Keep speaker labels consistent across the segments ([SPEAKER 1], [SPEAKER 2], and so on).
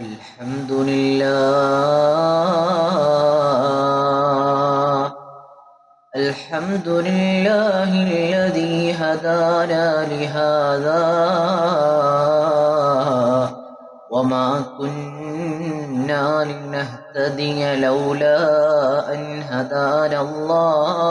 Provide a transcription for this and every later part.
[SPEAKER 1] الحمد لله. الحمد لله الذي هدانا لهذا. وما كنا لنهتدي لولا أن هدانا الله.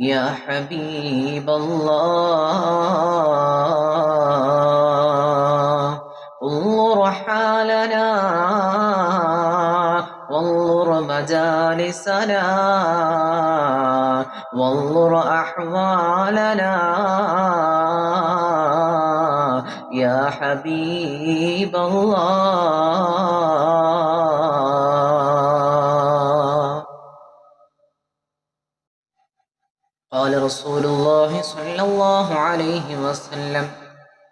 [SPEAKER 1] يا حبيب الله. انظر حالنا وانظر مجالسنا وانظر أحوالنا. يا حبيب الله. قال رسول الله صلى الله عليه وسلم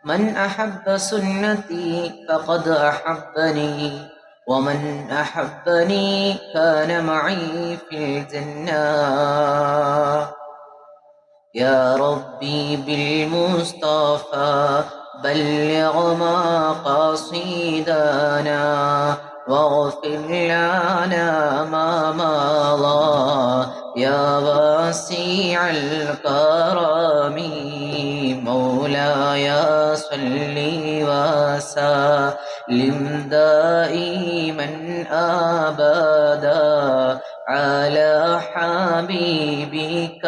[SPEAKER 1] من أحب سنتي فقد أحبني ومن أحبني كان معي في الجنة. يا ربي بالمصطفى بلغ ما قصيدنا واغفر لنا ما مضى. يا واسع الكرم مولاي صل وسلم دائما ابدا على حبيبك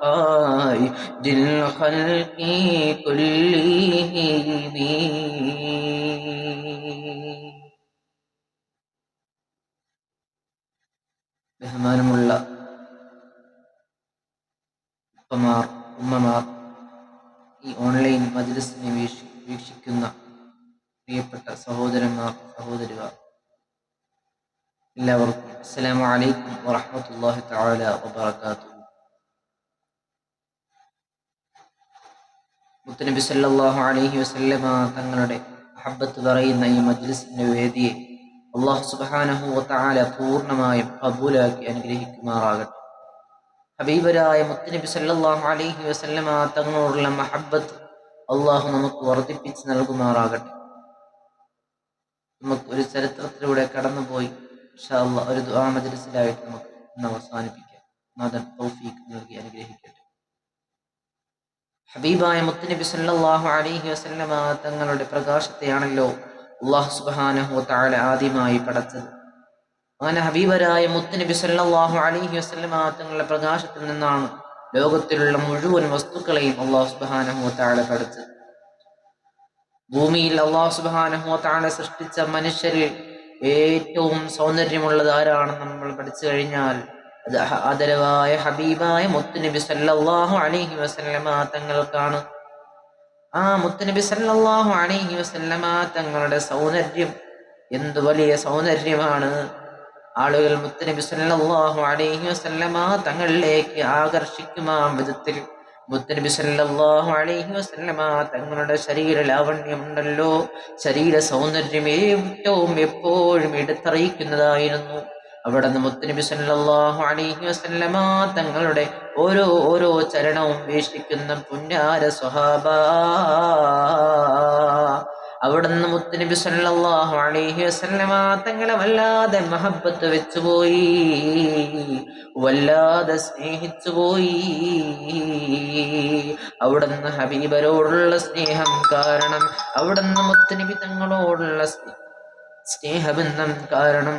[SPEAKER 1] خير الخلق كلهم ബഹുമാനമുള്ള സഹോദരന്മാർ സഹോദരിമാർ എല്ലാവർക്കും അസ്സലാമു അലൈക്കും വറഹ്മത്തുള്ളാഹി തആല വബറകാതുഹു. മുത്തനബി സല്ലല്ലാഹു അലൈഹി വസല്ലമ തങ്ങളുടെ മഹബ്ബത്ത് പറയുന്ന ഈ മജ്ലിസിന്റെ വേദിയെ അള്ളാഹു സുബ്ഹാനഹു വതആല പൂർണമായും കബൂലാക്കി അനുഗ്രഹിക്കുമാറാകട്ടെ. ഹബീബരായ മുത്തനബി സല്ലല്ലാഹു അലൈഹി വസല്ലമ തങ്ങളോടുള്ള മഹബ്ബത്ത് അള്ളാഹു നമുക്ക് വർദ്ധിപ്പിച്ച് നൽകുമാറാകട്ടെ. നമുക്ക് ഒരു ചരിത്രത്തിലൂടെ കടന്നുപോയി. ഒരു ദുആ നമുക്ക് ഇന്ന് അവസാനിപ്പിക്കാം. നാഥൻ തൗഫീഖ് നൽകി അനുഗ്രഹിക്കട്ടെ. ഹബീബായ മുത്തുനബി സല്ലാഹു അലൈഹി വസല്ലമ തങ്ങളുടെ പ്രകാശത്തെയാണല്ലോ അള്ളാഹു സുബാനഹു താഴെ ആദ്യമായി പടച്ചത്. അങ്ങനെ ഹബീബരായ മുത്തുനബി സല്ലാഹു അലൈഹി വസല്ലമ തങ്ങളുടെ പ്രകാശത്തിൽ നിന്നാണ് ലോകത്തിലുള്ള മുഴുവൻ വസ്തുക്കളെയും അള്ളാഹു സുബാനഹു താഴെ പടച്ചത്. ഭൂമിയിൽ അള്ളാഹു സുബാനഹുത്താണ് സൃഷ്ടിച്ച മനുഷ്യരിൽ ഏറ്റവും സൗന്ദര്യമുള്ളത് ആരാണെന്ന് നമ്മൾ പഠിച്ചു കഴിഞ്ഞാൽ ആദരവായ ഹബീബായ മുത്തുനബി സല്ലാഹു അലൈഹി വസല്ലമ തങ്ങൾക്കാണ്. ആ മുത്തുനബി സല്ലാഹു അലൈഹി വസല്ലമ തങ്ങളുടെ സൗന്ദര്യം എന്തു വലിയ സൗന്ദര്യമാണ്. ആളുകൾ മുത്തുനബി സല്ലാഹു അലൈഹി വസല്ലമ തങ്ങളിലേക്ക് ആകർഷിക്കുമാ വിധത്തിൽ അലൈഹി വസല്ലമ തങ്ങളുടെ ശരീര ലാവണ്യമുണ്ടല്ലോ ശരീര സൗന്ദര്യം ഏറ്റവും എപ്പോഴും എടുത്തറിയിക്കുന്നതായിരുന്നു. അവിടെ നിന്ന് മുത്തനബി അലൈഹി വസല്ലമ തങ്ങളുടെ ഓരോ ഓരോ ചരണവും വീക്ഷിക്കുന്ന പുന്നാര സ്വഹാബ അവിടുന്ന് മുത്തുനബി സല്ലല്ലാഹു അലൈഹി വസല്ലമ തങ്ങളെ വല്ലാതെ മഹബത്ത് വെച്ചുപോയി. വല്ലാതെ സ്നേഹിച്ചു പോയി അവിടുന്ന് ഹബീബരോടുള്ള സ്നേഹം കാരണം അവിടുന്ന് മുത്തുനബി തങ്ങളോടുള്ള സ്നേ- സ്നേഹബന്ധം കാരണം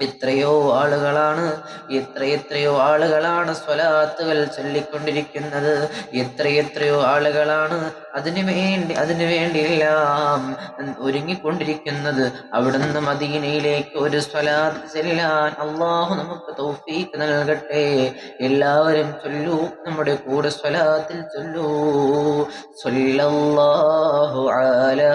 [SPEAKER 1] എത്രയോ ആളുകളാണ് എത്രയെത്രയോ ആളുകളാണ് സ്വലാത്തുകൾ ചൊല്ലിക്കൊണ്ടിരിക്കുന്നത്. എത്രയെത്രയോ ആളുകളാണ് അതിനു വേണ്ടി അതിനു വേണ്ടിയെല്ലാം ഒരുങ്ങിക്കൊണ്ടിരിക്കുന്നത്. അവിടുന്ന് മദീനയിലേക്ക് ഒരു സ്വലാത്ത് ചെല്ലാൻ അള്ളാഹു നമുക്ക് തൗഫീക്ക് നൽകട്ടെ. എല്ലാവരും ചൊല്ലൂ നമ്മുടെ കൂടെ സ്വലാത്തിൽ ചൊല്ലൂ. സ്വല്ലല്ലാഹു അലാ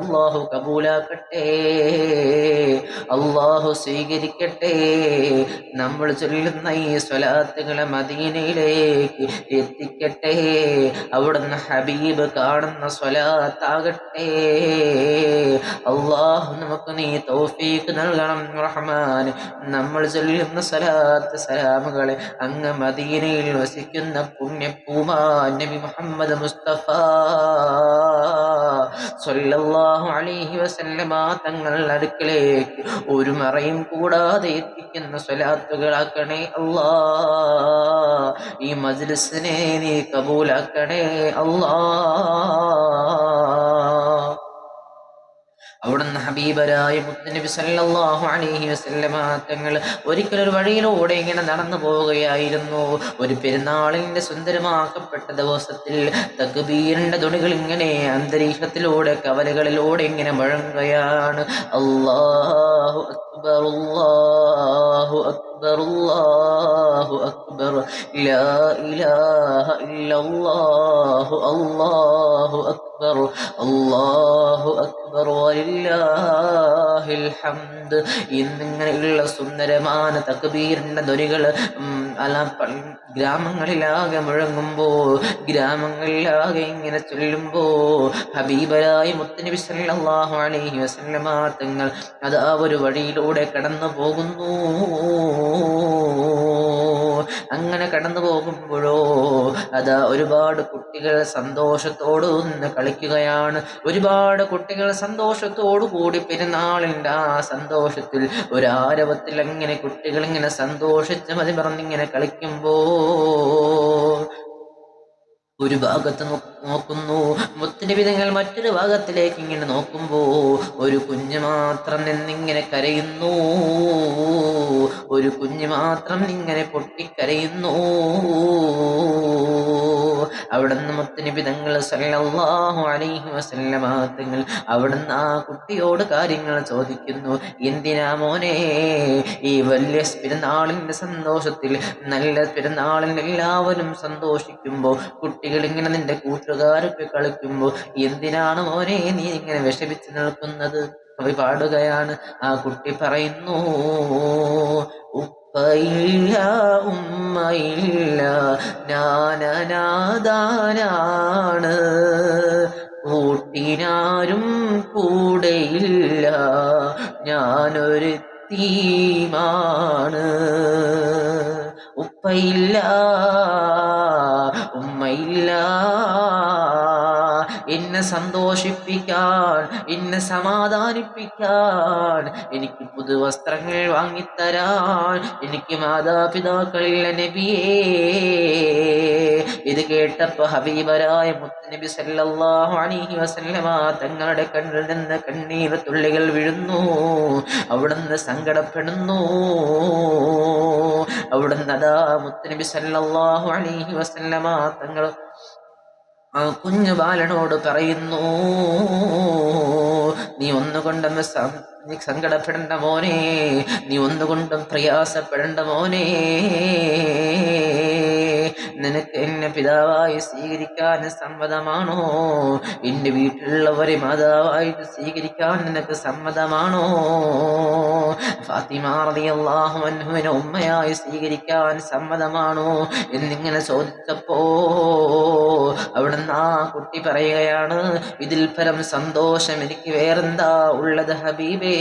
[SPEAKER 1] അള്ളാഹു കബൂലാക്കട്ടെ. അള്ളാഹു സ്വീകരിക്കട്ടെ. നമ്മൾ ചൊല്ലുന്ന ഈ സ്വലാത്തുകളെ മദീനയിലേക്ക് എത്തിക്കട്ടെ. അവിടുന്ന് ഹബീബ് കാണുന്ന സ്വലാത്താകട്ടെ. അള്ളാഹു നമുക്ക് നീ തൗഫീഖ് നൽകണം റഹ്മാൻ. നമ്മൾ ചൊല്ലുന്ന സ്വലാത്ത് സലാമുകളെ അങ്ങ് മദീനയിൽ വസിക്കുന്ന പുണ്യപ്പൂമാ നബി മുഹമ്മദ് മുസ്തഫ. സല്ലല്ലാഹു അലൈഹി വസല്ലമ തങ്ങൾ അടുക്കലേക്ക് ഒരു മറയും കൂടാതെ എത്തിക്കുന്ന സ്വലാത്തുകളാക്കണേ അല്ലാ. ഈ മജ്ലിസിനെ നീ കബൂലാക്കണേ അല്ലാ. അവിടുന്ന് ഹബീബരായ മുത്തനബി സല്ലല്ലാഹു അലൈഹി വസല്ലമ തങ്ങൾ ഒരിക്കൽ ഒരു വഴിയിലൂടെ ഇങ്ങനെ നടന്നു പോവുകയായിരുന്നു. ഒരു പെരുന്നാളിന്റെ സുന്ദരമാക്കപ്പെട്ട ദിവസത്തിൽ തക്ബീറിന്റെ തുണികൾ ഇങ്ങനെ അന്തരീക്ഷത്തിലൂടെ കവലകളിലൂടെ ഇങ്ങനെ മുഴങ്ങുകയാണ്. അല്ലാഹു അക്ബർ അല്ലാഹു അക്ബർ അല്ലാഹു അക്ബർ. ലാ ഇലാഹ ഇല്ലല്ലാഹു അല്ലാഹു അക്ബർ അല്ലാഹു അക്ബർ. ഹംദ് എന്നിങ്ങനെയുള്ള സുന്ദരമായ തക്ബീറിന്റെ ധ്വനികൾ അല ഗ്രാമങ്ങളിലാകെ മുഴങ്ങുമ്പോൾ ഗ്രാമങ്ങളിലാകെ ഇങ്ങനെ ചൊല്ലുമ്പോൾ ഹബീബരായ മുത്തനബി സല്ലല്ലാഹു അലൈഹി വസല്ലമ തങ്ങൾ അത് ആ ഒരു വഴിയിലൂടെ കടന്നു പോകുന്നു അങ്ങനെ കടന്നു പോകുമ്പോഴോ അത് ഒരുപാട് കുട്ടികൾ സന്തോഷത്തോടു നിന്ന് കളിക്കുകയാണ്. ഒരുപാട് കുട്ടികൾ സന്തോഷത്തോടു കൂടി പെരുന്നാളിന്റെ ആ സന്തോഷത്തിൽ ഒരാരവത്തിൽ അങ്ങനെ കുട്ടികൾ ഇങ്ങനെ സന്തോഷിച്ച് മതി പറഞ്ഞിങ്ങനെ കളിക്കുമ്പോ ഒരു ഭാഗത്ത് നോ- നോക്കുന്നു. മുത്തുനിബിതങ്ങൾ മറ്റൊരു ഭാഗത്തിലേക്ക് ഇങ്ങനെ നോക്കുമ്പോ ഒരു കുഞ്ഞ് മാത്രം നിന്നിങ്ങനെ കരയുന്നു. ഒരു കുഞ്ഞ് മാത്രം ഇങ്ങനെ പൊട്ടിക്കരയുന്നു. അവിടുന്ന് മുത്തുനിബിതങ്ങൾ സല്ലല്ലാഹു അലൈഹി വസല്ലമ തങ്ങൾ അവിടുന്ന് ആ കുട്ടിയോട് കാര്യങ്ങൾ ചോദിക്കുന്നു. എന്തിനാ മോനെ ഈ വലിയ പെരുന്നാളിന്റെ സന്തോഷത്തിൽ നല്ല പെരുന്നാളിൽ എല്ലാവരും സന്തോഷിക്കുമ്പോൾ കുട്ടികൾ ഇങ്ങനെ നിന്റെ കൂട്ടുകാരൊക്കെ കളിക്കുമ്പോൾ എന്തിനാണ് മോനെ നീ ഇങ്ങനെ വിഷമിച്ച് നിൽക്കുന്നത്? കവി പാടുകയാണ്. ആ കുട്ടി പറയുന്നു ഉപ്പയില്ല ഉമ്മയില്ല ഞാനനാദാനാണ് കൂട്ടിനാരും കൂടെയില്ല ഞാനൊരു തീമാണ്. ഉപ്പയില്ല എന്നെ സന്തോഷിപ്പിക്കാൻ എന്നെ സമാധാനിപ്പിക്കാൻ എനിക്ക് പുതുവസ്ത്രങ്ങൾ വാങ്ങിത്തരാൻ എനിക്ക് മാതാപിതാക്കളില്ല നബിയേ. ഇത് കേട്ടപ്പോ ഹബീബരായ മുത്തനബി സല്ലല്ലാഹു അലൈഹി വസല്ലമ തങ്ങളുടെ കണ്ണിൽ നിന്ന് കണ്ണീർ തുള്ളികൾ വീഴുന്നു. അവിടുന്ന് സങ്കടപ്പെടുന്നു. അവിടുന്ന് അതാ മുത്തനബി സല്ലല്ലാഹു അലൈഹി വസല്ലമ തങ്ങൾ ആ കുഞ്ഞു ബാലനോട് പറയുന്നു നീ ഒന്നുകൊണ്ടും സം- നീ സങ്കടപ്പെടേണ്ട മോനെ. നീ ഒന്നുകൊണ്ടും പ്രയാസപ്പെടേണ്ട മോനെ. നിനക്ക് എന്നെ പിതാവായി സ്വീകരിക്കാൻ സമ്മതമാണോ? എന്റെ വീട്ടിലുള്ളവരെ മാതാവായിട്ട് സ്വീകരിക്കാൻ നിനക്ക് സമ്മതമാണോ? ഫാത്തിമ റളിയല്ലാഹു അൻഹുവിനെ ഉമ്മയായി സ്വീകരിക്കാൻ സമ്മതമാണോ? എന്നിങ്ങനെ ചോദിച്ചപ്പോ അവിടുന്ന് ആ കുട്ടി പറയുകയാണ് ഇതിൽ പരം സന്തോഷം എനിക്ക് വേറെന്താ ഉള്ളത് ഹബീബേ?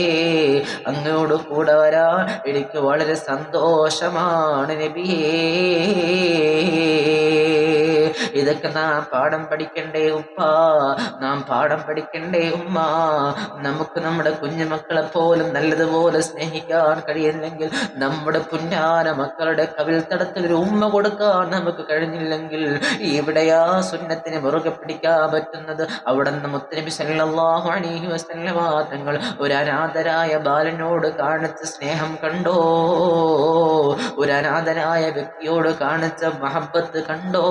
[SPEAKER 1] അങ്ങോട് കൂടെ വരാൻ എനിക്ക് വളരെ സന്തോഷമാണ് നബിയേ ഇതൊക്കെ നാം പാഠം പഠിക്കണ്ടേ ഉപ്പ? നാം പാഠം പഠിക്കണ്ടേ ഉമ്മ? നമുക്ക് നമ്മുടെ കുഞ്ഞുമക്കളെ പോലും നല്ലതുപോലെ സ്നേഹിക്കാൻ കഴിയുന്നില്ലെങ്കിൽ നമ്മുടെ പുന്നാന മക്കളുടെ കവിൽ തടത്തിൽ ഒരു ഉമ്മ കൊടുക്കാൻ നമുക്ക് കഴിഞ്ഞില്ലെങ്കിൽ ഇവിടെയാ സുന്നത്തിന് മുറുകെ പിടിക്കാൻ പറ്റുന്നത്. അവിടെ നിന്ന് മുത്തനബി സല്ലാഹു അലൈഹി വസല്ലമ ഒരു അനാഥരായ ബാലനോട് കാണിച്ച സ്നേഹം കണ്ടോ? ഒരു അനാഥനായ വ്യക്തിയോട് കാണിച്ച മഹബത്ത് കണ്ടോ?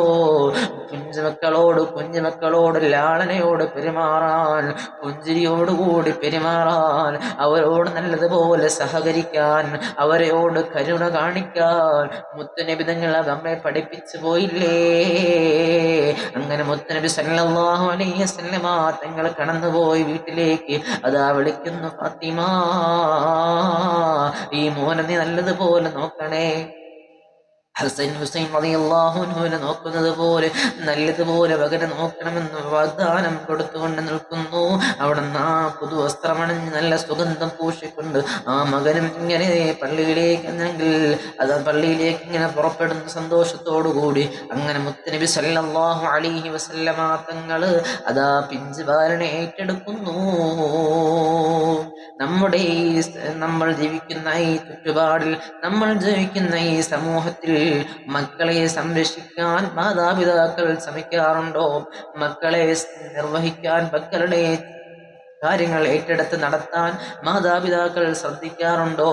[SPEAKER 1] കുഞ്ഞുമക്കളോട് കുഞ്ഞുമക്കളോട് ലാളനയോട് പെരുമാറാൻ പുഞ്ചിരിയോടുകൂടി പെരുമാറാൻ അവരോട് നല്ലതുപോലെ സഹകരിക്കാൻ അവരോട് കരുണ കാണിക്കാൻ മുത്തുനബിതങ്ങൾ നമ്മെ പഠിപ്പിച്ചു പോയില്ലേ? അങ്ങനെ മുത്തനബി സല്ലാഹു അലൈഹി തങ്ങൾ കടന്നുപോയി വീട്ടിലേക്ക്. അതാ വിളിക്കുന്നു ഫാത്തിമ ഈ മോനെ നീ നല്ലതുപോലെ നോക്കണേ. ഹസൻ ഹുസൈൻ റളിയല്ലാഹുവിനെ നോക്കുന്നത് പോലെ നല്ലതുപോലെ മകനെ നോക്കണമെന്ന് വാഗ്ദാനം കൊടുത്തുകൊണ്ട് നിൽക്കുന്നു. അവിടെ ആ പുതുവസ്ത്രമണിഞ്ഞ് നല്ല സുഗന്ധം പൂശിക്കൊണ്ട് ആ മകനും ഇങ്ങനെ പള്ളിയിലേക്ക് എന്നെങ്കിൽ അത് പള്ളിയിലേക്ക് ഇങ്ങനെ പുറപ്പെടുന്ന സന്തോഷത്തോടു കൂടി അങ്ങനെ മുത്തനബി സല്ലല്ലാഹു അലൈഹി വസല്ലമ തങ്ങൾ അതാ പിഞ്ചു ബാലനെ ഏറ്റെടുക്കുന്നു. നമ്മുടെ ഈ നമ്മൾ ജീവിക്കുന്ന ഈ ചുറ്റുപാടിൽ നമ്മൾ ജീവിക്കുന്ന ഈ സമൂഹത്തിൽ മക്കളെ സംരക്ഷിക്കാൻ മാതാപിതാക്കൾ ശ്രമിക്കാറുണ്ടോ? മക്കളെ നിർവഹിക്കാൻ മക്കളുടെ കാര്യങ്ങൾ ഏറ്റെടുത്ത് നടത്താൻ മാതാപിതാക്കൾ ശ്രദ്ധിക്കാറുണ്ടോ?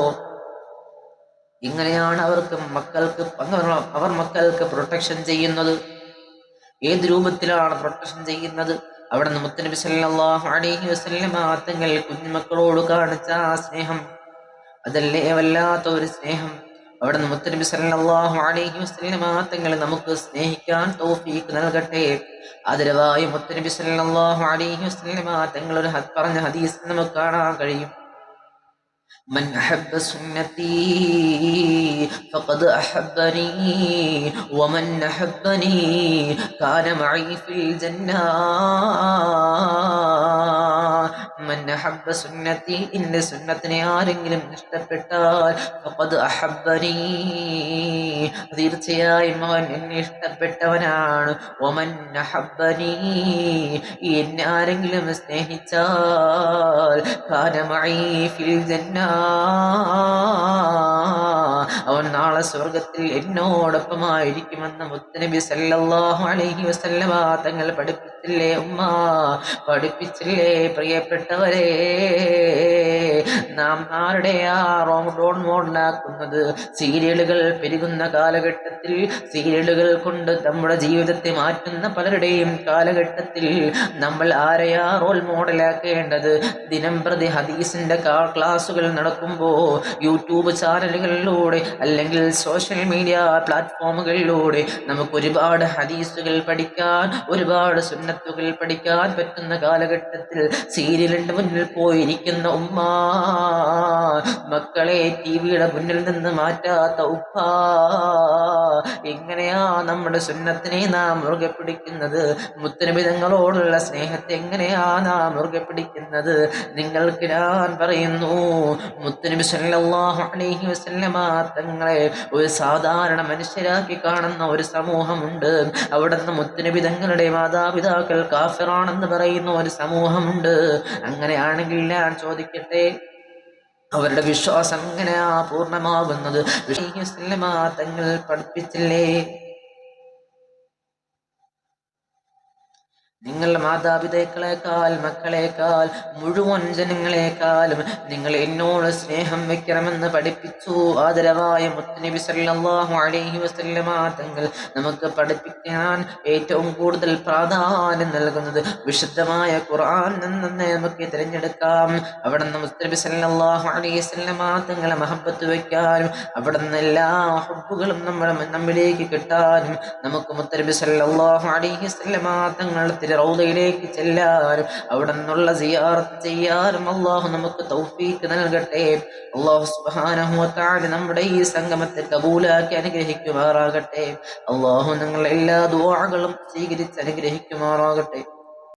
[SPEAKER 1] ഇങ്ങനെയാണ് അവർക്ക് മക്കൾക്ക് അവർ മക്കൾക്ക് പ്രൊട്ടക്ഷൻ ചെയ്യുന്നത്. ഏത് രൂപത്തിലാണ് പ്രൊട്ടക്ഷൻ ചെയ്യുന്നത്? അവിടെ മുത്തനബി സല്ലല്ലാഹു അലൈഹി തങ്ങൾ കുഞ്ഞുമക്കളോട് കാണിച്ച ആ സ്നേഹം. അതല്ലേ വല്ലാത്ത ഒരു സ്നേഹം. അവിടെ മുത്തനബി സല്ലല്ലാഹു അലൈഹി തങ്ങൾ നമുക്ക് സ്നേഹിക്കാൻ തോഫീക്ക് നൽകട്ടെ. ആദരവായി മുത്തനബി സല്ലാഹു അലൈഹി വസല്ലം തങ്ങൾ ഒരു പറഞ്ഞ ഹദീസ് നമുക്ക് കാണാൻ കഴിയും. من أحب سنتي فقد أحبني ومن أحبني كان معي في الجنة. എന്റെ സുന്നത്തിനെ ആരെങ്കിലും ഇഷ്ടപ്പെട്ടാൽ തീർച്ചയായും അവൻ എന്നെ ഇഷ്ടപ്പെട്ടവനാണ്. ഒമൻ എന്നെ ആരെങ്കിലും സ്നേഹിച്ചാൽ അവൻ നാളെ സ്വർഗത്തിൽ എന്നോടൊപ്പമായിരിക്കുമെന്ന് മുത്തനബി സല്ലാഹു അലഹി വസല്ലമ തങ്ങൾ പഠിപ്പിച്ചില്ലേ ഉമ്മ? പഠിപ്പിച്ചില്ലേ പ്രിയപ്പെട്ട പ്രിയപ്പെട്ടവരെ നാം ആരുടെ ആ റോങ് ഡോൺ മോഡലാക്കുന്നത് സീരിയലുകൾ പെരുകുന്ന കാലഘട്ടത്തിൽ സീരിയലുകൾ കൊണ്ട് നമ്മുടെ ജീവിതത്തെ മാറ്റുന്ന പലരുടെയും കാലഘട്ടത്തിൽ നമ്മൾ ആരെയാ റോൾ മോഡലാക്കേണ്ടത്? ദിനം പ്രതി ഹദീസിന്റെ ക്ലാസുകൾ നടക്കുമ്പോൾ യൂട്യൂബ് ചാനലുകളിലൂടെ അല്ലെങ്കിൽ സോഷ്യൽ മീഡിയ പ്ലാറ്റ്ഫോമുകളിലൂടെ നമുക്ക് ഒരുപാട് ഹദീസുകൾ പഠിക്കാൻ ഒരുപാട് സുന്നത്തുകൾ പഠിക്കാൻ പറ്റുന്ന കാലഘട്ടത്തിൽ സീരിയലിന്റെ മുന്നിൽ പോയിരിക്കുന്ന ഉമ്മ. മക്കളെ ടി വിയുടെ മുന്നിൽ നിന്ന് മാറ്റാത്ത ഉപ്പ. എങ്ങനെയാ നമ്മുടെ സുന്നത്തിനെ നാം മുറുകെ പിടിക്കുന്നത്? മുത്തനബിതങ്ങളോടുള്ള സ്നേഹത്തെ എങ്ങനെയാ നാം മുറുകെ പിടിക്കുന്നത്? നിങ്ങൾക്ക് ഞാൻ പറയുന്നു മുത്തനബി സല്ലല്ലാഹു അലൈഹി വസല്ലമ തങ്ങളെ ഒരു സാധാരണ മനുഷ്യരാക്കി കാണുന്ന ഒരു സമൂഹമുണ്ട്. അവിടുന്ന് മുത്തനബി തങ്ങളുടെ മാതാപിതാക്കൾ കാഫിറാണെന്ന് പറയുന്ന ഒരു സമൂഹമുണ്ട്. അങ്ങനെയാണെങ്കിൽ ഞാൻ ചോദിക്കട്ടെ അവരുടെ വിശ്വാസം എങ്ങനെയാ പൂർണമാകുന്നത്? തങ്ങൾ പഠിപ്പിച്ചില്ലേ? നിങ്ങളുടെ മാതാപിതാക്കളെക്കാൾ മക്കളെക്കാൾ മുഴുവൻ ജനങ്ങളെക്കാളും നിങ്ങൾ എന്നോട് സ്നേഹം വെക്കണമെന്ന് പഠിപ്പിച്ചു. ആദരവായ മുത്തനബി സല്ലല്ലാഹു അലൈഹി വസല്ലമ തങ്ങൾ നമുക്ക് പഠിപ്പിക്കാൻ ഏറ്റവും കൂടുതൽ പ്രാധാന്യം നൽകുന്നത് വിശുദ്ധമായ ഖുർആൻ നിന്ന് നമുക്ക് തിരഞ്ഞെടുക്കാം. അവിടെ നിന്ന് മുത്തനബി സല്ലല്ലാഹു അലൈഹി വസല്ലമ തങ്ങളെ മഹബത്ത് വെക്കാനും അവിടെ നിന്ന് എല്ലാ ഹബ്ബുകളും നമ്മുടെ നമ്മിലേക്ക് കിട്ടാനും നമുക്ക് മുത്തനബി സല്ലല്ലാഹു അലൈഹി വസല്ലമ തങ്ങളുടെ റൗദയിലേക്ക് ചെല്ലാനും അവിടെ നിന്നുള്ള സിയാറത്ത് ചെയ്യാനും അള്ളാഹു നമുക്ക് തൗഫീക്ക് നൽകട്ടെ. അള്ളാഹു വതആല നമ്മുടെ ഈ സംഗമത്തെ കബൂലാക്കി അനുഗ്രഹിക്കുമാറാകട്ടെ. അള്ളാഹു നിങ്ങൾ എല്ലാ ദുവാകളും സ്വീകരിച്ച് അനുഗ്രഹിക്കുമാറാകട്ടെ.